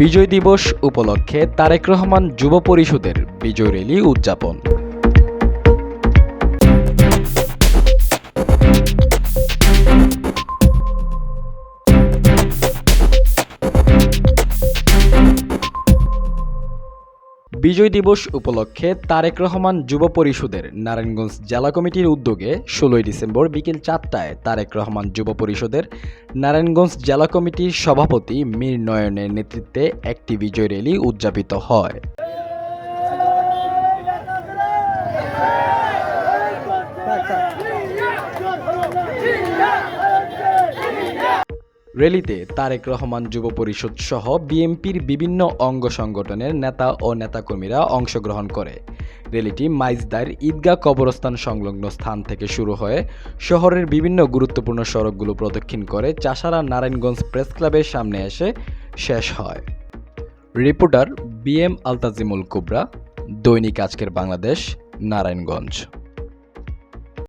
বিজয় দিবস উপলক্ষে তারেক রহমান যুব পরিষদের বিজয় র্যালি উদযাপন। বিজয় দিবস উপলক্ষে তারেক রহমান যুব পরিষদের নারায়ণগঞ্জ জেলা কমিটির উদ্যোগে ষোলোই ডিসেম্বর বিকেল চারটায় তারেক রহমান যুব পরিষদের নারায়ণগঞ্জ জেলা কমিটির সভাপতি মীর নয়নের নেতৃত্বে একটি বিজয় র্যালি উদযাপিত হয়। র্যালিতে তারেক রহমান যুব পরিষদ সহ বিএনপির বিভিন্ন অঙ্গ সংগঠনের নেতা ও নেতাকর্মীরা অংশগ্রহণ করে। র্যালিটি মাইজদার ঈদগাহ কবরস্থান সংলগ্ন স্থান থেকে শুরু হয়ে শহরের বিভিন্ন গুরুত্বপূর্ণ সড়কগুলো প্রদক্ষিণ করে চাষারা নারায়ণগঞ্জ প্রেস ক্লাবের সামনে এসে শেষ হয়। রিপোর্টার বিএম আলতাজিমুল কুবরা, দৈনিক আজকের বাংলাদেশ, নারায়ণগঞ্জ।